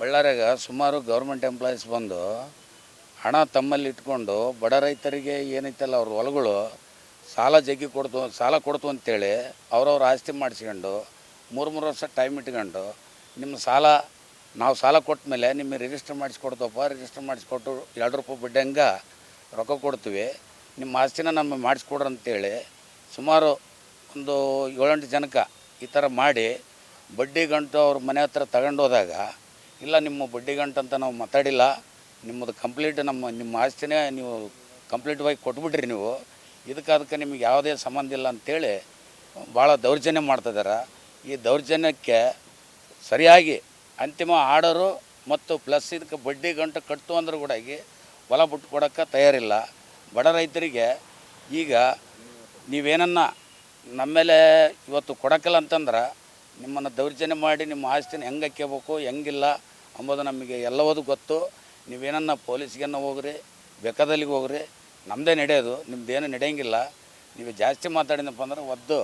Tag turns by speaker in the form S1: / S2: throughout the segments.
S1: ಬಳ್ಳಾರ್ಯಾಗ ಸುಮಾರು government employees ಬಂದು ಹಣ ತಮ್ಮಲ್ಲಿ ಇಟ್ಕೊಂಡು ಬಡ ರೈತರಿಗೆ ಏನೈತಲ್ಲ ಅವ್ರ ಹೊಲಗಳು ಸಾಲ ಜಗ್ಗಿ ಕೊಡ್ತು, ಸಾಲ ಕೊಡ್ತು ಅಂತೇಳಿ ಅವ್ರವ್ರ ಆಸ್ತಿ ಮಾಡಿಸ್ಕೊಂಡು ಮೂರು ಮೂರು ವರ್ಷ ಟೈಮ್ ಇಟ್ಕೊಂಡು ನಿಮ್ಮ ಸಾಲ, ನಾವು ಸಾಲ ಕೊಟ್ಟ ಮೇಲೆ ನಿಮಗೆ ರಿಜಿಸ್ಟರ್ ಮಾಡಿಸ್ಕೊಡ್ತಪ್ಪ ರಿಜಿಸ್ಟರ್ ಮಾಡಿಸ್ಕೊಟ್ಟು ಎರಡು ರೂಪಾಯಿ ಬಡ್ಡಿ ಹಂಗೆ ರೊಕ್ಕ ಕೊಡ್ತೀವಿ. ನಿಮ್ಮ ಆಸ್ತಿನ ನಮಗೆ ಮಾಡಿಸ್ಕೊಡ್ರಿ ಅಂತೇಳಿ ಸುಮಾರು ಒಂದು ಏಳೆಂಟು ಜನಕ್ಕೆ ಈ ಥರ ಮಾಡಿ ಬಡ್ಡಿ ಗಂಟು ಅವ್ರ ಮನೆ ಹತ್ರ ತಗೊಂಡು ಹೋದಾಗ ಇಲ್ಲ, ನಿಮ್ಮ ಬಡ್ಡಿ ಅಂತ ನಾವು ಮಾತಾಡಿಲ್ಲ. ನಿಮ್ಮದು ಕಂಪ್ಲೀಟ್ ನಮ್ಮ, ನಿಮ್ಮ ಆಸ್ತಿನೇ ನೀವು ಕಂಪ್ಲೀಟ್ವಾಗಿ ಕೊಟ್ಬಿಟ್ರಿ ನೀವು. ಇದಕ್ಕೆ ಅದಕ್ಕೆ ನಿಮಗೆ ಯಾವುದೇ ಸಂಬಂಧ ಇಲ್ಲ ಅಂತೇಳಿ ಭಾಳ ದೌರ್ಜನ್ಯ ಮಾಡ್ತಿದ್ದಾರೆ ಈ ದೌರ್ಜನ್ಯಕ್ಕೆ ಸರಿಯಾಗಿ ಅಂತಿಮ ಆರ್ಡರು ಮತ್ತು ಪ್ಲಸ್ ಇದಕ್ಕೆ ಬಡ್ಡಿ ಗಂಟು ಕಟ್ತು ಅಂದ್ರೆ ಕೂಡ ಹೊಲ ಬಿಟ್ಟು ಕೊಡೋಕ್ಕೆ ತಯಾರಿಲ್ಲ. ಬಡ ರೈತರಿಗೆ ಈಗ ನೀವೇನನ್ನ ನಮ್ಮ ಮೇಲೆ ಇವತ್ತು ಕೊಡೋಕ್ಕಲ್ಲ ಅಂತಂದ್ರೆ ನಿಮ್ಮನ್ನು ದೌರ್ಜನ್ಯ ಮಾಡಿ ನಿಮ್ಮ ಆಸ್ತಿನ ಹೆಂಗೆ ಹಾಕ್ಕೋಬೇಕು ಹೆಂಗಿಲ್ಲ ಅಂಬೋದು ನಮಗೆ ಎಲ್ಲವದು ಗೊತ್ತು. ನೀವೇನನ್ನ ಪೊಲೀಸ್ಗೆನ್ನ ಹೋಗ್ರಿ, ಬೇಕಾದಲ್ಲಿಗೆ ಹೋಗ್ರಿ ನಮ್ಮದೇ ನಡೆಯೋದು, ನಿಮ್ದೇನು ನಡೆಯಂಗಿಲ್ಲ. ನೀವು ಜಾಸ್ತಿ ಮಾತಾಡಿದಪ್ಪ ಅಂದ್ರೆ ಒದ್ದು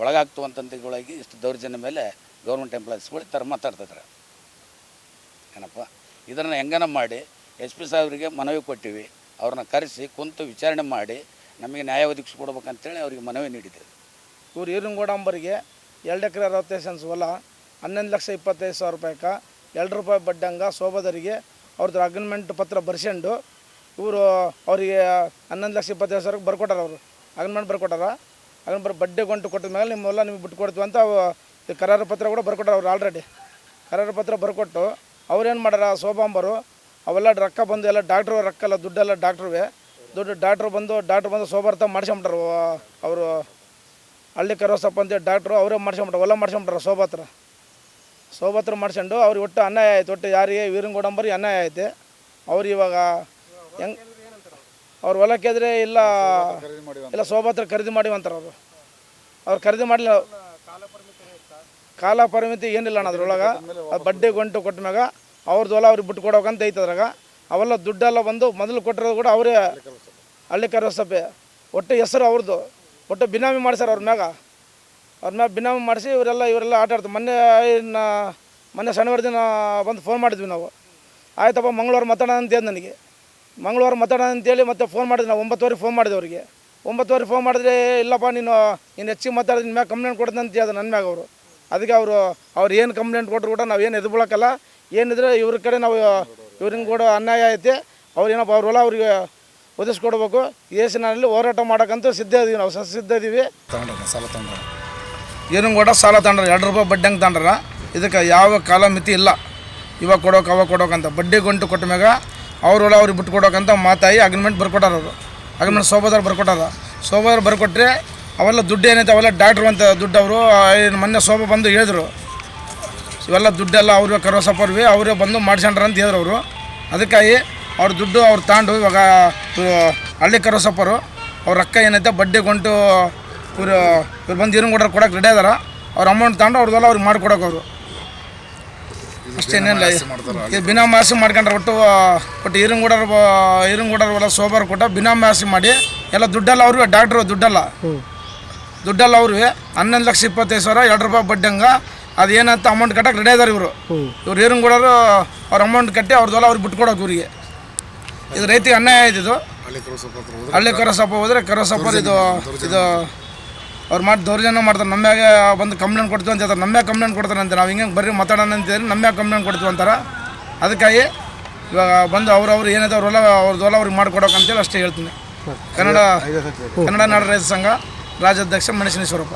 S1: ಒಳಗಾಗ್ತುವಂತಂತಿಗಳಾಗಿ ಇಷ್ಟು ದೌರ್ಜನ್ಯ ಮೇಲೆ ಗೌರ್ಮೆಂಟ್ ಎಂಪ್ಲಾಯೀಸ್ಗಳು ಈ ಥರ ಮಾತಾಡ್ತಿದ್ರು ಏನಪ್ಪ? ಇದನ್ನು ಹೆಂಗನ ಮಾಡಿ ಎಸ್ ಪಿ ಸಾಹೇಬರಿಗೆ ಮನವಿ ಕೊಟ್ಟಿವಿ. ಅವ್ರನ್ನ ಕರೆಸಿ, ಕುಂತು ವಿಚಾರಣೆ ಮಾಡಿ, ನಮಗೆ ನ್ಯಾಯ ಒದಗಿಸ್ಕೊಡ್ಬೇಕಂತೇಳಿ ಅವರಿಗೆ ಮನವಿ ನೀಡಿದ್ದೇವೆ.
S2: ಇವ್ರು ಈರುಂಗೋಡಂಬರಿಗೆ ಎರಡು ಎಕರೆ ಅರವತ್ತೈದು ಸೆನ್ಸ್ ಹೊಲ, ಹನ್ನೊಂದು ಲಕ್ಷ ಇಪ್ಪತ್ತೈದು ಸಾವಿರ ರೂಪಾಯಿಕ ಎರಡು ರೂಪಾಯಿ ಬಡ್ಡಂಗೆ ಸೋಬದರಿಗೆ ಅವ್ರದ್ದು ಅಗ್ರಿಮೆಂಟ್ ಪತ್ರ ಬರ್ಸ್ಕೊಂಡು ಇವರು ಅವರಿಗೆ ಹನ್ನೊಂದು ಲಕ್ಷ ಇಪ್ಪತ್ತೈದು ಸಾವಿರಕ್ಕೆ ಬರ್ಕೊಟ್ಟಾರ ಅವರು. ಅಗ್ರಿಮೆಂಟ್ ಬರ್ಕೊಟ್ಟಾರ. ಅಗ್ರಿಮೆಂಟ್ ಬರ್ ಬಡ್ಡೆ ಗಂಟು ಕೊಟ್ಟಿದ ಮೇಲೆ ನಿಮ್ಮೆಲ್ಲ ನಿಮ್ಗೆ ಬಿಟ್ಟು ಕೊಡ್ತೀವಿ ಅಂತ ಕರಾರು ಪತ್ರ ಕೂಡ ಬರ್ಕೊಟ್ಟಾರ ಅವ್ರು ಆಲ್ರೆಡಿ ಕರಾರು ಪತ್ರ ಬರ್ಕೊಟ್ಟು ಅವ್ರೇನು ಮಾಡ್ಯಾರ ಶೋಭಾಂಬರು ಅವೆಲ್ಲ ರೊಕ್ಕ ಬಂದು ಎಲ್ಲ ಡಾಕ್ಟ್ರು ರೊಕ್ಕ ಎಲ್ಲ ದುಡ್ಡೆಲ್ಲ ಡಾಕ್ಟ್ರುವೆ ದುಡ್ಡು ಡಾಕ್ಟ್ರು ಬಂದು ಡಾಕ್ಟ್ರು ಬಂದು ಸೋಬರ್ತ ಮಾಡ್ಸ್ಕೊಂಬಿಟ್ರು ಅವರು. ಹಳ್ಳಿ ಕರೋಸಪ್ಪ ಅಂತೇಳಿ ಡಾಕ್ಟ್ರು ಅವರೇ ಮಾಡ್ಸ್ಕೊಂಬಿಟ್ರು ಹೊಲ ಮಾಡ್ಸ್ಕೊಂಬಿಟ್ರು ಸೋಬತ್ರ. ಸೋಬತ್ರ ಮಾಡ್ಸ್ಕೊಂಡು ಅವ್ರಿಗೆ ಒಟ್ಟು ಅನ್ಯಾಯ ಆಯ್ತು. ಒಟ್ಟು ಯಾರಿಗೆ? ವೀರಂಗೌಡಂಬರಿಗೆ ಅನ್ಯಾಯ ಐತೆ ಅವ್ರು ಇವಾಗ ಹೆಂಗ್ ಅವ್ರು ಹೊಲಕ್ಕೆದ್ರೆ ಇಲ್ಲ ಇಲ್ಲ ಸೋಬತ್ರ ಖರೀದಿ ಮಾಡಿವಂತಾರೆ ಅವರು. ಅವ್ರು ಖರೀದಿ ಮಾಡಲಿಲ್ಲ. ಕಾಲ ಪರಿಮಿತಿ ಏನಿಲ್ಲ ಅಣ್ಣ ಅದ್ರೊಳಗೆ. ಅದು ಬಡ್ಡಿ ಗಂಟು ಕೊಟ್ಟ ಮ್ಯಾಗ ಅವ್ರದ್ದು ಹೊಲ ಅವ್ರಿಗೆ ಬಿಟ್ಟು ಕೊಡೋಕಂತ ಐತೆ ಅದ್ರಾಗ. ಅವೆಲ್ಲ ದುಡ್ಡೆಲ್ಲ ಬಂದು ಮೊದಲು ಕೊಟ್ಟಿರೋದು ಕೂಡ ಅವರೇ. ಹಳ್ಳಿ ಕರೋಸಭೆ ಒಟ್ಟು ಹೆಸರು ಅವ್ರದ್ದು. ಒಟ್ಟು ಬಿನಾಮಿ ಮಾಡ್ಸ್ಯಾರ ಅವ್ರ ಮ್ಯಾಗ. ಅವ್ರ ಮ್ಯಾಗ ಬಿನಾಮಿ ಮಾಡಿಸಿ ಇವರೆಲ್ಲ ಇವರೆಲ್ಲ ಆಟ ಆಡ್ತಾರೆ. ಮೊನ್ನೆ ಇನ್ನು ಮೊನ್ನೆ ಶನಿವಾರ ದಿನ ಬಂದು ಫೋನ್ ಮಾಡಿದ್ವಿ ನಾವು. ಆಯ್ತಪ್ಪ, ಮಂಗಳವಾರ ಮಾತಾಡೋಣ ಅಂತ ಹೇಳಿ ನನಗೆ. ಮಂಗಳವಾರ ಮಾತಾಡೋಣ ಅಂತೇಳಿ ಮತ್ತೆ ಫೋನ್ ಮಾಡಿದ್ವಿ ನಾವು. ಒಂಬತ್ತುವರೆ ಫೋನ್ ಮಾಡಿದೆ ಅವರಿಗೆ. ಒಂಬತ್ತುವರೆ ಫೋನ್ ಮಾಡಿದ್ರೆ, ಇಲ್ಲಪ್ಪ, ನೀನು ನೀನು ಹೆಚ್ಚಿಗೆ ಮಾತಾಡಿದ ಮ್ಯಾಗ ಕಂಪ್ಲೇಂಟ್ ಕೊಡ್ತೀನಿ ಅಂತ ನನ್ನ ಮ್ಯಾಗ ಅವರು. ಅದಕ್ಕೆ ಅವರು, ಅವ್ರು ಏನು ಕಂಪ್ಲೇಂಟ್ ಕೊಟ್ಟರು ಕೂಡ ನಾವು ಏನು ಎದುಬಿಳಕ್ಕಲ್ಲ ಏನಿದ್ರೆ ಇವ್ರ ಕಡೆ ನಾವು ಇವ್ರಿಗೆ ಕೂಡ ಅನ್ಯಾಯ ಐತೆ. ಅವ್ರು ಏನಪ್ಪ, ಅವ್ರ ಹೊಲ ಅವ್ರಿಗೆ ಒದಿಸ್ಕೊಡ್ಬೇಕು ಏಸಿನಲ್ಲಿ ಹೋರಾಟ ಮಾಡೋಕ್ಕಂತೂ ಸಿದ್ಧ ಇದೀವಿ ನಾವು. ಸಿದ್ಧ ಇದೀವಿ.
S3: ತಗೊಂಡು ಸಾಲ ತಗೊಂಡ್ರ
S2: ಏನು ಕೂಡ ಸಾಲ ತಗೊಂಡ್ರ? ಎರಡು ರೂಪಾಯಿ ಬಡ್ಡಿ ಹಂಗೆ ತಗೊಂಡ್ರ? ಇದಕ್ಕೆ ಯಾವ ಕಾಲ ಮಿತಿ ಇಲ್ಲ. ಇವಾಗ ಕೊಡೋಕೆ, ಅವಾಗ ಕೊಡೋಕಂತ ಬಡ್ಡಿ ಗಂಟು ಕೊಟ್ಟ ಮ್ಯಾಗ ಅವ್ರ ಹೊಲ ಅವ್ರಿಗೆ ಬಿಟ್ಟು ಕೊಡೋಕಂತ ಮಾತಾಯಿ ಅಗ್ರಿಮೆಂಟ್ ಬರ್ಕೊಟ್ಟಾರ ಅಗ್ರಿಮೆಂಟ್ ಸೋಬದಾರ್ ಬರ್ಕೊಟ್ಟಾರ. ಸೋಬದಾರ್ ಬರ್ಕೊಟ್ರೆ ಅವೆಲ್ಲ ದುಡ್ಡು ಏನೈತೆ, ಅವೆಲ್ಲ ಡಾಕ್ಟ್ರು ಅಂತ ದುಡ್ಡು ಅವರು ಮೊನ್ನೆ ಸೋಬ ಬಂದು ಹೇಳಿದ್ರು. ಇವೆಲ್ಲ ದುಡ್ಡೆಲ್ಲ ಅವ್ರಿಗೆ ಕರೋಸಪ್ಪರ್ವಿ ಅವರೇ ಬಂದು ಮಾಡ್ಸ್ಕೊಂಡ್ರ ಅಂತ ಹೇಳಿದ್ರು ಅವರು. ಅದಕ್ಕಾಗಿ ಅವ್ರ ದುಡ್ಡು ಅವ್ರು ತಾಂಡು ಇವಾಗ ಹಳ್ಳಿ ಹಳ್ಳಿ ಕರೋಸಪ್ಪರು ಅವ್ರ ರೊಕ್ಕ ಏನೈತೆ, ಬಡ್ಡಿ ಗೊಂಟು ಇವರು ಇವ್ರು ಬಂದು ಏನು ಕೊಡೋರು ಕೊಡೋಕೆ ರೆಡಿ ಅದಾರ ಅವ್ರ ಅಮೌಂಟ್ ತಗೊಂಡು ಅವ್ರದ್ದೆಲ್ಲ ಅವ್ರಿಗೆ ಮಾಡ್ಕೊಡೋಕೆ ಅವರು. ಅಷ್ಟೇನಿಲ್ಲ ಇದು ಬಿನಾ ಮಾಸಿ ಮಾಡ್ಕೊಂಡ್ರೆ ಒಟ್ಟು ಒಟ್ಟು ಇರಂಗೂಡರ್ ಇರಂಗೂಡರ್ ಎಲ್ಲ ಸೋಬಾರ್ ಕೊಟ್ಟ ಬಿನಾ ಮಾಸಿ ಮಾಡಿ. ಎಲ್ಲ ದುಡ್ಡೆಲ್ಲ ಅವ್ರಿಗೆ ಡಾಕ್ಟ್ರು ದುಡ್ಡಲ್ಲ. ದುಡ್ಡೆಲ್ಲ ಅವ್ರಿಗೆ. ಹನ್ನೊಂದು ಲಕ್ಷ ಇಪ್ಪತ್ತೈದು ಸಾವಿರ ಎರಡು ರೂಪಾಯಿ ಬಡ್ಡಂಗ ಅದು ಏನಂತ ಅಮೌಂಟ್ ಕಟ್ಟಕ್ಕೆ ರೆಡಿ ಅದಾರ ಇವರು. ಇವ್ರು ಏರಂಗೂಡರು ಅವ್ರ ಅಮೌಂಟ್ ಕಟ್ಟಿ ಅವ್ರದ್ದೆಲ್ಲ ಅವ್ರಿಗೆ ಬಿಟ್ಕೊಡೋಕೆ ಇವರಿಗೆ. ಇದು ರೈತಿಗೆ ಅನ್ಯಾಯ ಆಯ್ತು ಇದು
S3: ಹಳ್ಳಿ ಕರೋಸಪ್ಪ ಹೋದ್ರೆ
S2: ಕರಸಪ್ಪ ಇದು ಇದು ಅವ್ರು ಮಾಡಿ ದೌರ್ಜನ್ಯ ಮಾಡ್ತಾರೆ. ನಮ್ಮ್ಯಾಗೆ ಬಂದು ಕಂಪ್ಲೇಂಟ್ ಕೊಡ್ತೀವಿ ಅಂತ ಹೇಳ್ತಾರೆ. ನಮ್ಮ್ಯಾಗ ಕಂಪ್ಲೇಂಟ್ ಕೊಡ್ತಾರೆ ಅಂತ ನಾವು ಹಿಂಗೆ ಬರ್ರಿ ಮಾತಾಡೋಣ ಅಂತೇಳಿ ನಮ್ಮ್ಯಾಗ ಕಂಪ್ಲೇಂಟ್ ಕೊಡ್ತೀವಿ ಅಂತಾರೆ? ಅದಕ್ಕಾಗಿ ಇವಾಗ ಬಂದು ಅವ್ರವ್ರು ಏನಿದೆ ಅವ್ರೆಲ್ಲ ಅವ್ರದ್ದು ಹೊಲ ಅವ್ರಿಗೆ ಮಾಡ್ಕೊಡೋಕೆ ಅಂತೇಳಿ ಅಷ್ಟೇ ಹೇಳ್ತೀನಿ. ಕನ್ನಡ ಕನ್ನಡ ನಾಡ ರೈತ ಸಂಘ, ರಾಜ್ಯಾಧ್ಯಕ್ಷ ಮಣೇಶನೇಶ್ವರಪ್ಪ